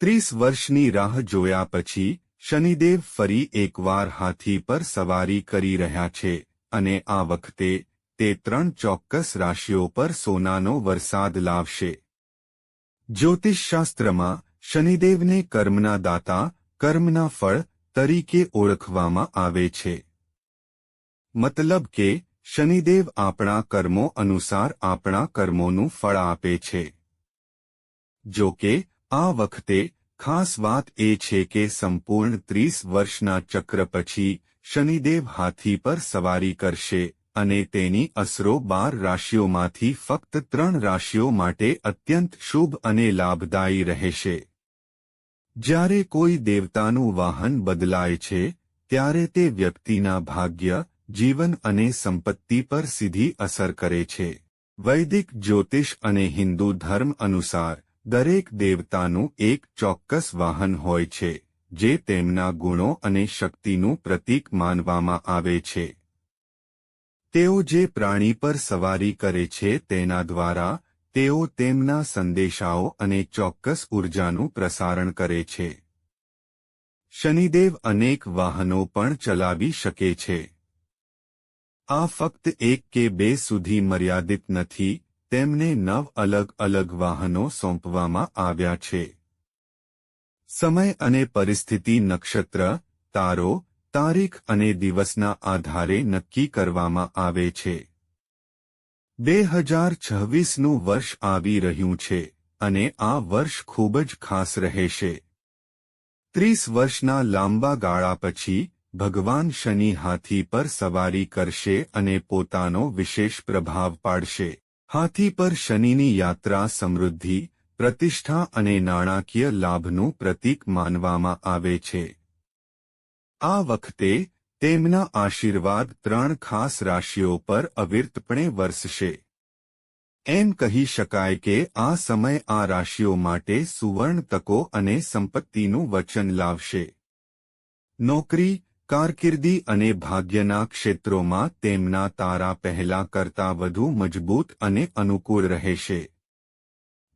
ત્રીસ વર્ષની રાહ જોયા પછી શનિદેવ ફરી એકવાર હાથી પર સવારી કરી રહ્યા છે અને આ વખતે તે ત્રણ ચોક્કસ રાશિઓ પર સોનાનો વરસાદ લાવશે. જ્યોતિષશાસ્ત્રમાં શનિદેવને કર્મના દાતા, કર્મના ફળ તરીકે ઓળખવામાં આવે છે. મતલબ કે શનિદેવ આપણા કર્મો અનુસાર આપણા કર્મોનું ફળ આપે છે. જો કે આ વખતે ખાસ વાત એ છે કે સંપૂર્ણ ત્રીસ વર્ષના ચક્ર પછી શનિદેવ હાથી પર સવારી કરશે અને તેની અસરો બાર રાશિઓમાંથી ફક્ત ત્રણ રાશિઓ માટે અત્યંત શુભ અને લાભદાયી રહેશે. જ્યારે કોઈ દેવતાનું વાહન બદલાય છે, ત્યારે તે વ્યક્તિના ભાગ્ય, જીવન અને સંપત્તિ પર સીધી અસર કરે છે. વૈદિક, જ્યોતિષ અને હિન્દુ ધર્મ અનુસાર દરેક દેવતાનું એક ચોક્કસ વાહન હોય છે, જે તેમના ગુણો અને શક્તિનું પ્રતીક માનવામાં આવે છે. તેઓ જે પ્રાણી પર સવારી કરે છે તેના દ્વારા, તેઓ તેમના સંદેશાઓ અને ચોક્કસ ઉર્જાનું પ્રસારણ કરે છે. શનિદેવ અનેક વાહનો પણ ચલાવી શકે છે. આ ફક્ત એક કે બે સુધી મર્યાદિત નથી તેમને નવ અલગ અલગ વાહનો સોંપવામાં આવ્યા છે. સમય અને પરિસ્થિતિ નક્ષત્ર, તારો, તારીખ અને દિવસના આધારે નક્કી કરવામાં આવે છે. બે હજાર છવ્વીસનું વર્ષ આવી રહ્યું છે અને આ વર્ષ ખૂબ જ ખાસ રહેશે. ત્રીસ વર્ષના લાંબા ગાળા પછી ભગવાન શનિ હાથી પર સવારી કરશે અને પોતાનો વિશેષ પ્રભાવ પાડશે. હાથી પર શનિની યાત્રા સમૃદ્ધિ, પ્રતિષ્ઠા અને નાણાકીય લાભનું પ્રતીક માનવામાં આવે છે. આ વખતે તેમના આશીર્વાદ ત્રણ ખાસ રાશિઓ પર અવિરતપણે વરસશે. એમ કહી શકાય કે આ સમય આ રાશિઓ માટે સુવર્ણ તકો અને સંપત્તિનું વચન લાવશે. નોકરી કારકિર્દી અને ભાગ્યના ક્ષેત્રોમાં તેમના તારા પહેલા કરતા વધુ મજબૂત અને અનુકૂળ રહેશે.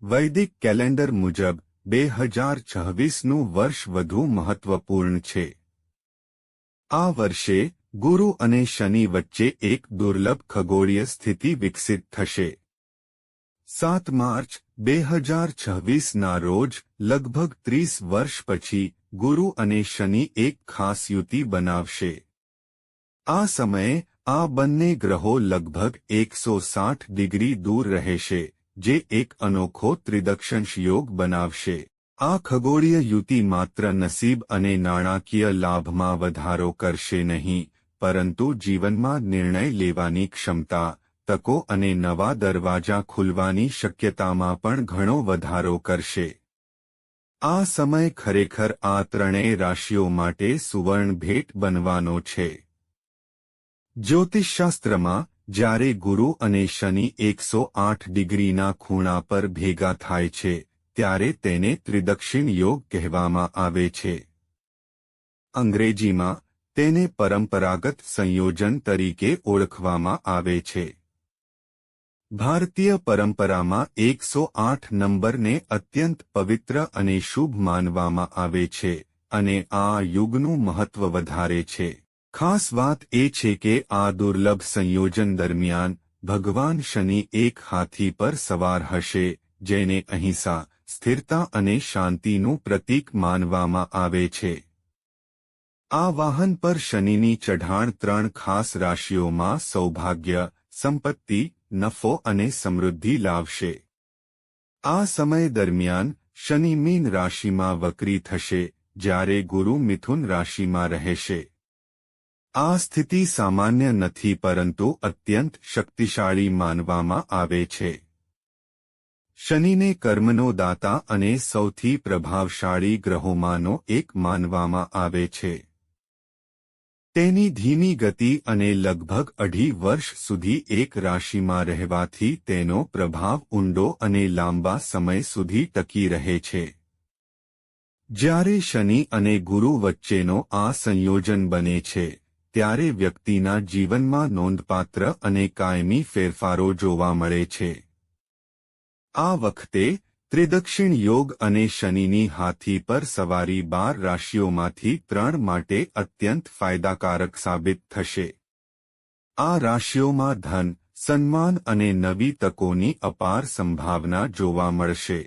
વૈદિક કેલેન્ડર મુજબ, બે હજાર છવ્વીસનું વર્ષ વધુ મહત્વપૂર્ણ છે. આ વર્ષે, ગુરુ અને શનિ વચ્ચે એક દુર્લભ ખગોળીય સ્થિતિ વિકસિત થશે. સાત માર્ચ, બે હજાર છવ્વીસના રોજ, લગભગ ત્રીસ વર્ષ પછી ગુરુ અને શનિ એક ખાસ યુતિ બનાવશે. આ સમયે, આ બંને ગ્રહો લગભગ એકસો સાઠ ડિગ્રી દૂર રહેશે, જે એક અનોખો ત્રિદક્ષંશ યોગ બનાવશે. આ ખગોળીય યુતિ માત્ર નસીબ અને નાણાકીય લાભમાં વધારો કરશે નહીં, પરંતુ જીવનમાં નિર્ણય લેવાની ક્ષમતા, તકો અને નવા દરવાજા ખુલવાની શક્યતામાં પણ ઘણો વધારો કરશે. આ સમય ખરેખર આ ત્રણેય રાશિઓ માટે સુવર્ણ ભેટ બનવાનો છે. જ્યોતિષશાસ્ત્રમાં, જ્યારે ગુરુ અને શનિ એકસો આઠ ડિગ્રીના ખૂણા પર ભેગા થાય છે, ત્યારે તેને ત્રિદક્ષિણ યોગ કહેવામાં આવે છે. અંગ્રેજીમાં, તેને પરંપરાગત સંયોજન તરીકે ઓળખવામાં આવે છે. ભારતીય પરંપરામાં એકસો આઠ નંબરને અત્યંત પવિત્ર અને શુભ માનવામાં આવે છે અને આ યુગનું મહત્વ વધારે છે. ખાસ વાત એ છે કે આ દુર્લભ સંયોજન દરમિયાન ભગવાન શનિ એક હાથી પર સવાર હશે, જેને અહિંસા, સ્થિરતા અને શાંતિનું પ્રતીક માનવામાં આવે છે. આ વાહન પર શનિની ચઢાણ ત્રણ ખાસ રાશિઓમાં સૌભાગ્ય, સંપત્તિ નફો અને સમૃદ્ધિ લાવશે. આ સમય દરમિયાન શનિ મીન રાશિમાં વક્રી થશે, જ્યારે ગુરુ મિથુન રાશિમાં રહેશે. આ સ્થિતિ સામાન્ય નથી પરંતુ અત્યંત શક્તિશાળી માનવામાં આવે છે. શનિને કર્મનો દાતા અને સૌથી પ્રભાવશાળી ગ્રહોમાંનો એક માનવામાં આવે છે. તેની ધીમી ગતિ અને લગભગ અઢી વર્ષ સુધી એક રાશિમાં રહેવાથી તેનો પ્રભાવ ઊંડો અને લાંબા સમય સુધી ટકી રહે છે. જ્યારે શનિ અને ગુરુ વચ્ચેનો આ સંયોજન બને છે, ત્યારે વ્યક્તિના જીવનમાં નોંધપાત્ર અને કાયમી ફેરફારો જોવા મળે છે. આ વખતે ત્રિદક્ષિણ યોગ અને શનિની હાથી પર સવારી બાર રાશિઓમાંથી ત્રણ માટે અત્યંત ફાયદાકારક સાબિત થશે. આ રાશિઓમાં ધન, સન્માન અને નવી તકોની અપાર સંભાવના જોવા મળશે.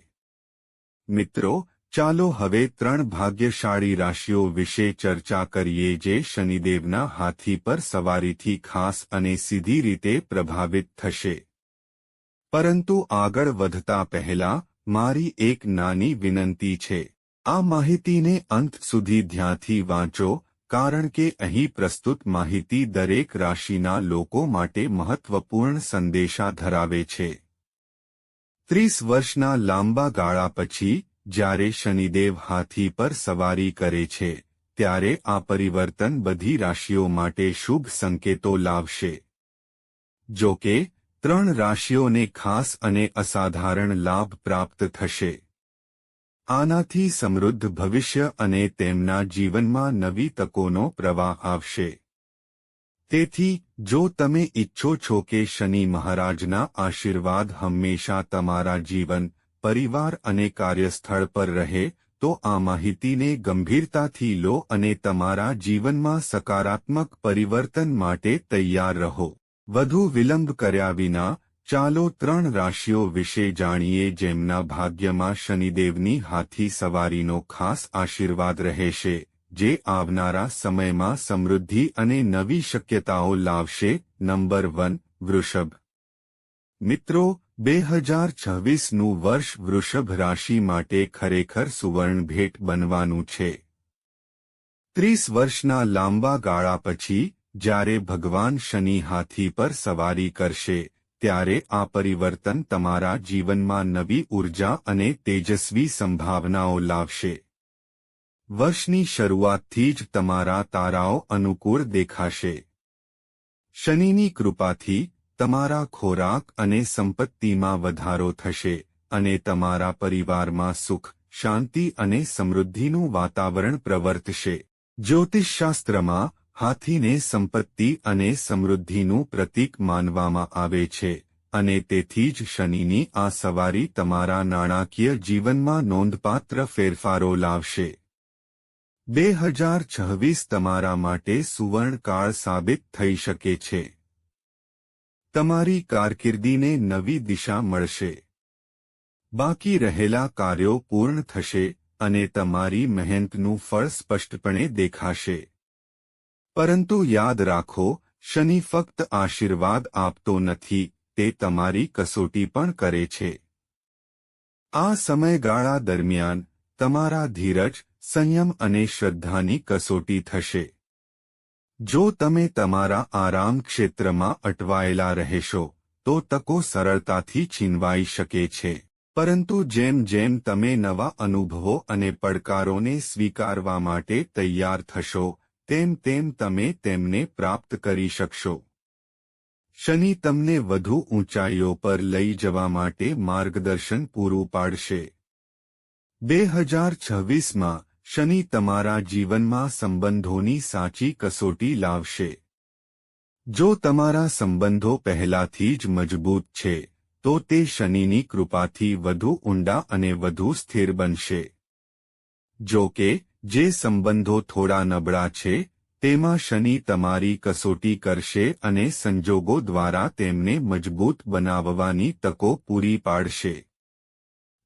મિત્રો, ચાલો હવે ત્રણ ભાગ્યશાળી રાશિઓ વિશે ચર્ચા કરીએ જે શનિદેવના હાથી પર સવારીથી ખાસ અને સીધી રીતે પ્રભાવિત થશે. પરંતુ આગળ વધતા પહેલા મારી એક નાની વિનંતી છે. આ માહિતીને અંત સુધી ધ્યાનથી વાંચો, કારણ કે અહીં પ્રસ્તુત માહિતી દરેક રાશિના લોકો માટે મહત્વપૂર્ણ સંદેશા ધરાવે છે. ત્રીસ વર્ષના લાંબા ગાળા પછી, જ્યારે શનિદેવ હાથી પર સવારી કરે છે, ત્યારે આ પરિવર્તન બધી રાશિઓ માટે શુભ સંકેતો લાવશે. જો કે ત્રણ રાશિઓને ખાસ અને અસાધારણ લાભ પ્રાપ્ત થશે. આનાથી સમૃદ્ધ ભવિષ્ય અને તેમના જીવનમાં નવી તકોનો પ્રવાહ આવશે. તેથી, જો તમે ઈચ્છો છો કે શનિ મહારાજના આશીર્વાદ હંમેશા તમારા જીવન, પરિવાર અને કાર્યસ્થળ પર રહે, તો આ માહિતીને ગંભીરતાથી લો અને તમારા જીવનમાં સકારાત્મક પરિવર્તન માટે તૈયાર રહો. વધુ વિલંબ કર્યા વિના, ચાલો ત્રણ રાશિઓ વિશે જાણીએ જેમના ભાગ્યમાં શનિદેવની હાથી સવારીનો ખાસ આશીર્વાદ રહેશે, જે આવનારા સમયમાં સમૃદ્ધિ અને નવી શક્યતાઓ લાવશે. નંબર વન, વૃષભ. મિત્રો બે હજાર છવ્વીસનું વર્ષ વૃષભ રાશિ માટે ખરેખર સુવર્ણ ભેટ બનવાનું છે. ત્રીસ વર્ષના લાંબા ગાળા પછી જ્યારે ભગવાન શનિ હાથી પર સવારી કરશે, ત્યારે આ પરિવર્તન તમારા જીવનમાં નવી ઊર્જા અને તેજસ્વી સંભાવનાઓ લાવશે. વર્ષની શરૂઆતથી જ તમારા તારાઓ અનુકૂળ દેખાશે. શનિની કૃપાથી તમારા ખોરાક અને સંપત્તિમાં વધારો થશે અને તમારા પરિવારમાં સુખ, શાંતિ અને સમૃદ્ધિનું વાતાવરણ પ્રવર્તશે. જ્યોતિષશાસ્ત્રમાં હાથીને સંપત્તિ અને સમૃદ્ધિનું પ્રતીક માનવામાં આવે છે, અને તેથી જ શનિની આ સવારી તમારા નાણાકીય જીવનમાં નોંધપાત્ર ફેરફારો લાવશે. બે હજાર છવ્વીસ તમારા માટે સુવર્ણકાળ સાબિત થઈ શકે છે. તમારી કારકિર્દીને નવી દિશા મળશે. બાકી રહેલા કાર્યો પૂર્ણ થશે, અને તમારી મહેનતનું ફળ સ્પષ્ટપણે દેખાશે. પરંતુ યાદ રાખો, શનિ ફક્ત આશીર્વાદ આપતો નથી, તે તમારી કસોટી પણ કરે છે. આ સમયગાળા દરમિયાન, તમારા ધીરજ, સંયમ અને શ્રદ્ધાની કસોટી થશે. જો તમે તમારા આરામ ક્ષેત્રમાં અટવાયેલા રહેશો, તો તકો સરળતાથી છીનવાઈ શકે છે. પરંતુ જેમ જેમ તમે નવા અનુભવો અને પડકારોને સ્વીકારવા માટે તૈયાર થશો તેમ તેમ તમે તેમને પ્રાપ્ત કરી શકશો. શનિ તમને વધુ ઊંચાઈઓ પર લઈ જવા માટે માર્ગદર્શન પૂરું પાડશે. બે હજાર છવ્વીસમાં શનિ તમારા જીવનમાં સંબંધોની સાચી કસોટી લાવશે. જો તમારા સંબંધો પહેલાથી જ મજબૂત છે, તો તે શનિની કૃપાથી વધુ ઊંડા અને વધુ સ્થિર બનશે. જો કે જે સંબંધો થોડા નબળા છે, તેમાં શનિ તમારી કસોટી કરશે અને સંજોગો દ્વારા તેમને મજબૂત બનાવવાની તકો પૂરી પાડશે.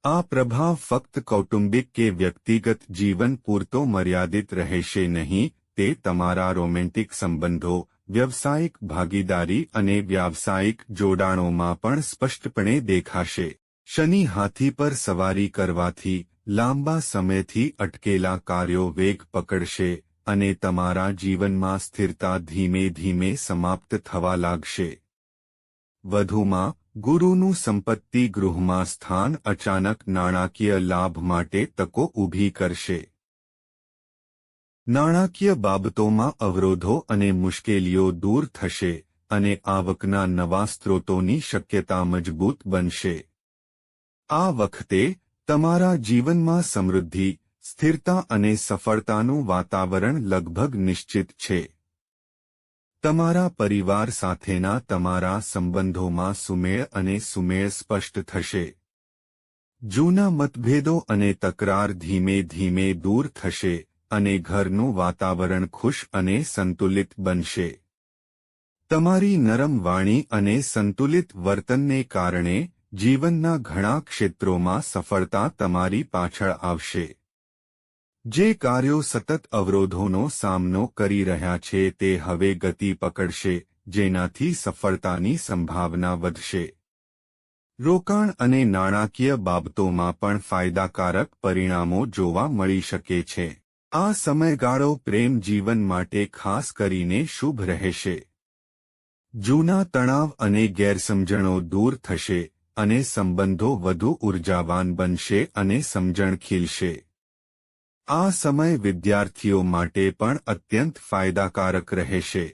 આ પ્રભાવ ફક્ત કૌટુંબિક કે વ્યક્તિગત જીવન પૂરતો મર્યાદિત રહેશે નહીં, તે તમારા રોમેન્ટિક સંબંધો, વ્યવસાયિક ભાગીદારી અને વ્યાવસાયિક જોડાણોમાં પણ સ્પષ્ટપણે દેખાશે. શનિ હાથી પર સવારી કરવાથી લાંબા સમયથી અટકેલા કાર્યો વેગ પકડશે અને તમારા જીવનમાં સ્થિરતા ધીમે ધીમે સમાપ્ત થવા લાગશે. વધુમાં, ગુરુનું સંપત્તિ ગૃહમાં સ્થાન અચાનક નાણાકીય લાભ માટે તકો ઊભી કરશે. નાણાકીય બાબતોમાં અવરોધો અને મુશ્કેલીઓ દૂર થશે અને આવકના નવા સ્ત્રોતોની શક્યતા મજબૂત બનશે. આ વખતે તમારા જીવનમાં સમૃદ્ધિ, સ્થિરતા અને સફળતાનું વાતાવરણ લગભગ નિશ્ચિત છે. તમારા પરિવાર સાથેના તમારા સંબંધોમાં સુમેળ અને સુમેળ સ્પષ્ટ થશે. જૂના મતભેદો અને તકરાર ધીમે ધીમે દૂર થશે અને ઘરનું વાતાવરણ ખુશ અને સંતુલિત બનશે. તમારી નરમ વાણી અને સંતુલિત વર્તનને કારણે જીવનના ઘણા ક્ષેત્રોમાં સફળતા તમારી પાછળ આવશે. જે કાર્યો સતત અવરોધોનો સામનો કરી રહ્યા છે તે હવે ગતિ પકડશે, જેનાથી સફળતાની સંભાવના વધશે. રોકાણ અને નાણાકીય બાબતોમાં પણ ફાયદાકારક પરિણામો જોવા મળી શકે છે. આ સમયગાળો પ્રેમ જીવન માટે ખાસ કરીને શુભ રહેશે. જૂના તણાવ અને ગેરસમજણો દૂર થશે અને સંબંધો વધુ ઉર્જાવાન બનશે અને સમજણ ખીલશે. આ સમય વિદ્યાર્થીઓ માટે પણ અત્યંત ફાયદાકારક રહેશે.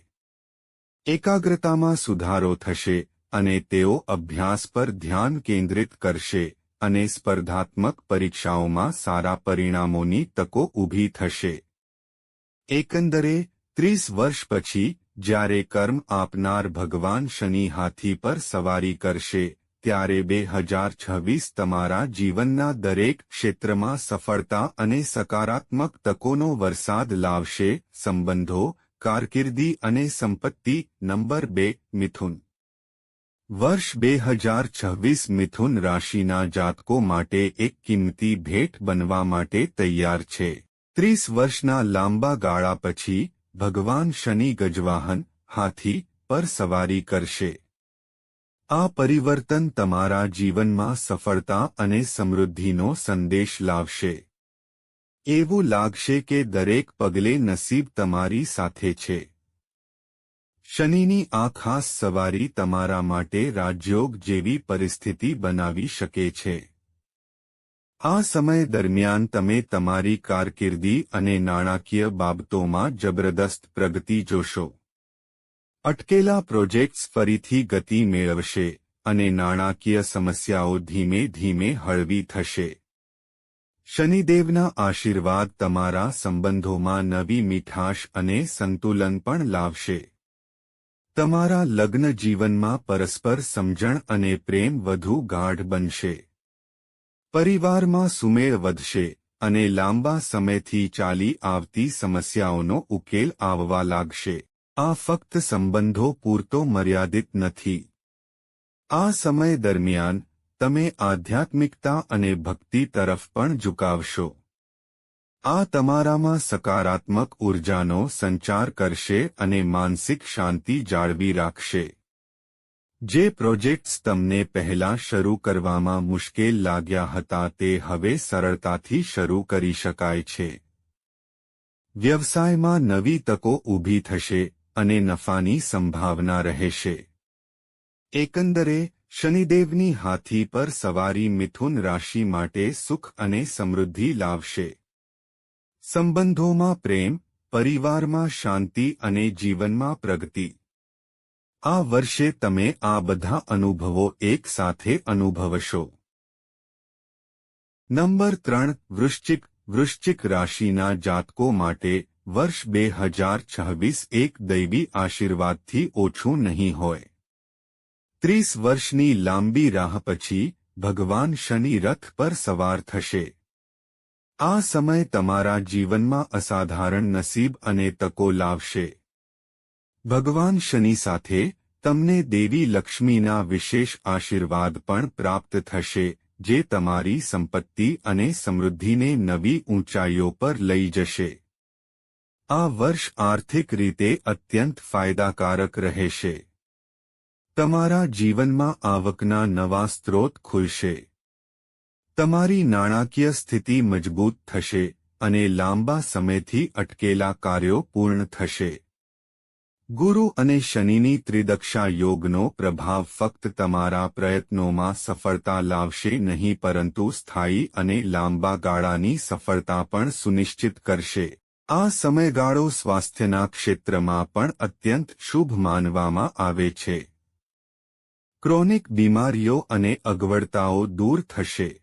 એકાગ્રતામાં સુધારો થશે અને તેઓ અભ્યાસ પર ધ્યાન કેન્દ્રિત કરશે અને સ્પર્ધાત્મક પરીક્ષાઓમાં સારા પરિણામોની તકો ઊભી થશે. એકંદરે, ત્રીસ વર્ષ પછી, જ્યારે કર્મ આપનાર ભગવાન શનિ હાથી પર સવારી કરશે ત્યારે બે હજાર છવ્વીસ તમારા જીવનના દરેક ક્ષેત્રમાં સફળતા અને સકારાત્મક તકોનો વરસાદ લાવશે, સંબંધો, કારકિર્દી અને સંપત્તિ. નંબર બે, મિથુન. વર્ષ બે હજાર છવ્વીસ મિથુન રાશિના જાતકો માટે એક કિંમતી ભેટ બનવા માટે તૈયાર છે. ત્રીસ વર્ષના લાંબા ગાળા પછી ભગવાન શનિ ગજવાહન હાથી પર સવારી કરશે. આ પરિવર્તન તમારા જીવનમાં સફળતા અને સમૃદ્ધિનો સંદેશ લાવશે. એવું લાગશે કે દરેક પગલે નસીબ તમારી સાથે છે. શનિની આ ખાસ સવારી તમારા માટે રાજયોગ જેવી પરિસ્થિતિ બનાવી શકે છે. આ સમય દરમિયાન તમે તમારી કારકિર્દી અને નાણાકીય બાબતોમાં જબરદસ્ત પ્રગતિ જોશો. અટકેલા પ્રોજેક્ટ્સ ફરીથી ગતિ મેળવશે અને નાણાકીય સમસ્યાઓ ધીમે ધીમે હળવી થશે. શનિદેવના આશીર્વાદ તમારા સંબંધોમાં નવી મીઠાશ અને સંતુલન પણ લાવશે. તમારા લગ્ન જીવનમાં પરસ્પર સમજણ અને પ્રેમ વધુ ગાઢ બનશે. પરિવારમાં સુમેળ વધશે અને લાંબા સમયથી ચાલી આવતી સમસ્યાઓનો ઉકેલ આવવા લાગશે. આ ફક્ત સંબંધો પૂરતો મર્યાદિત નથી. આ સમય દરમિયાન, તમે આધ્યાત્મિકતા અને ભક્તિ તરફ પણ ઝુકાવશો. આ તમારામાં સકારાત્મક ઉર્જાનો સંચાર કરશે અને માનસિક શાંતિ જાળવી રાખશે. જે પ્રોજેક્ટ્સ તમને પહેલા શરૂ કરવામાં મુશ્કેલ લાગ્યા હતા તે હવે સરળતાથી શરૂ કરી શકાય છે. વ્યવસાયમાં નવી તકો ઊભી થશે અને નફાની સંભાવના રહેશે. એકંદરે, શનિદેવની હાથી પર સવારી મિથુન રાશિ માટે સુખ અને સમૃદ્ધિ લાવશે. સંબંધોમાં પ્રેમ, પરિવારમાં શાંતિ અને જીવનમાં પ્રગતિ. આ વર્ષે તમે આ બધા અનુભવો એક સાથે અનુભવશો. નંબર ત્રણ, વૃશ્ચિક વૃશ્ચિક રાશિના જાતકો માટે વર્ષ બે હજાર છવ્વીસ એક દૈવી આશીર્વાદથી ઓછું નહીં હોય. ત્રીસ વર્ષની લાંબી રાહ પછી ભગવાન શનિ રથ પર સવાર થશે. આ સમય તમારા જીવનમાં અસાધારણ નસીબ અને તકો લાવશે. ભગવાન શનિ સાથે તમને દેવી લક્ષ્મીના વિશેષ આશીર્વાદ પણ પ્રાપ્ત થશે, જે તમારી સંપત્તિ અને સમૃદ્ધિને નવી ઊંચાઈઓ પર લઈ જશે. આ વર્ષ આર્થિક રીતે અત્યંત ફાયદાકારક રહેશે. તમારા જીવનમાં આવકના નવા સ્ત્રોત ખુલશે. તમારી નાણાકીય સ્થિતિ મજબૂત થશે અને લાંબા સમયથી અટકેલા કાર્યો પૂર્ણ થશે. ગુરુ અને શનિની ત્રિદક્ષા યોગનો પ્રભાવ ફક્ત તમારા પ્રયત્નોમાં સફળતા લાવશે નહીં, પરંતુ સ્થાયી અને લાંબા ગાળાની સફળતા પણ સુનિશ્ચિત કરશે. આ સમયગાળો સ્વાસ્થ્યના ક્ષેત્રમાં પણ અત્યંત શુભ માનવામાં આવે છે. ક્રોનિક બીમારીઓ અને અગવડતાઓ દૂર થશે.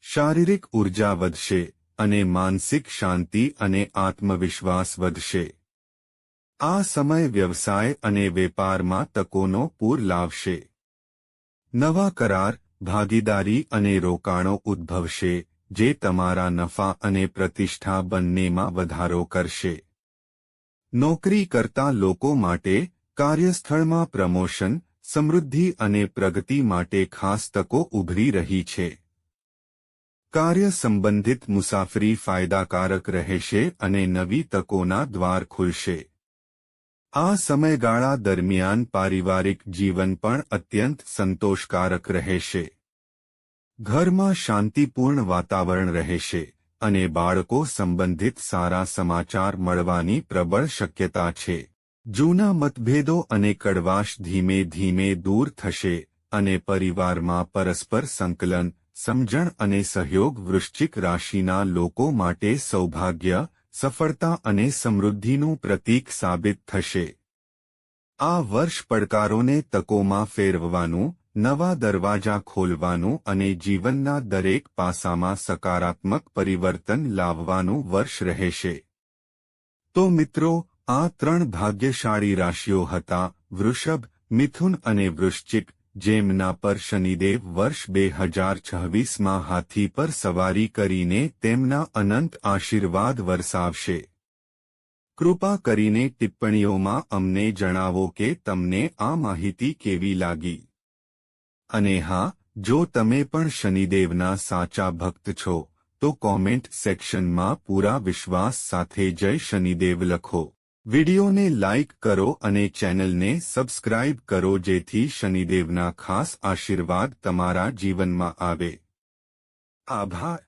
શારીરિક ઊર્જા વધશે અને માનસિક શાંતિ અને આત્મવિશ્વાસ વધશે. આ સમય વ્યવસાય અને વેપારમાં તકોનો પૂર લાવશે. નવા કરાર, ભાગીદારી અને રોકાણો ઉદ્ભવશે જે તમારા નફા અને પ્રતિષ્ઠા બંનેમાં વધારો કરશે. નોકરી કરતા લોકો માટે કાર્યસ્થળમાં પ્રમોશન, સમૃદ્ધિ અને પ્રગતિ માટે ખાસ તકો ઉભરી રહી છે. કાર્ય સંબંધિત મુસાફરી ફાયદાકારક રહેશે અને નવી તકોના દ્વાર ખુલશે. આ સમયગાળા દરમિયાન પારિવારિક જીવન પણ અત્યંત સંતોષકારક રહેશે. ઘરમાં શાંતિપૂર્ણ વાતાવરણ રહેશે અને બાળકો સંબંધિત સારા સમાચાર મળવાની પ્રબળ શક્યતા છે. જૂના મતભેદો અને કડવાશ ધીમે ધીમે દૂર થશે અને પરિવારમાં પરસ્પર સંકલન, સમજણ અને સહયોગ વૃશ્ચિક રાશિના લોકો માટે સૌભાગ્ય, સફળતા અને સમૃદ્ધિનું પ્રતીક સાબિત થશે. આ વર્ષ પડકારોને તકોમાં ફેરવવાનું નવા દરવાજા ખોલવાનું અને જીવનના દરેક પાસામાં સકારાત્મક પરિવર્તન લાવવાનું વર્ષ રહેશે. તો મિત્રો, આ ત્રણ ભાગ્યશાળી રાશિઓ હતા, વૃષભ, મિથુન અને વૃશ્ચિક, જેમના પર શનિદેવ વર્ષ બે હજાર છવ્વીસમાં હાથી પર સવારી કરીને તેમના અનંત આશીર્વાદ વરસાવશે. કૃપા કરીને ટિપ્પણીઓમાં અમને જણાવો કે તમને આ માહિતી કેવી લાગી? અને હા, જો તમે પણ શનિદેવના સાચા ભક્ત છો, તો કોમેન્ટ સેક્શનમાં પૂરા વિશ્વાસ સાથે જય શનિદેવ લખો. વિડિયોને લાઇક કરો અને ચેનલને સબસ્ક્રાઇબ કરો જેથી શનિદેવના ખાસ આશીર્વાદ તમારા જીવનમાં આવે. આભાર.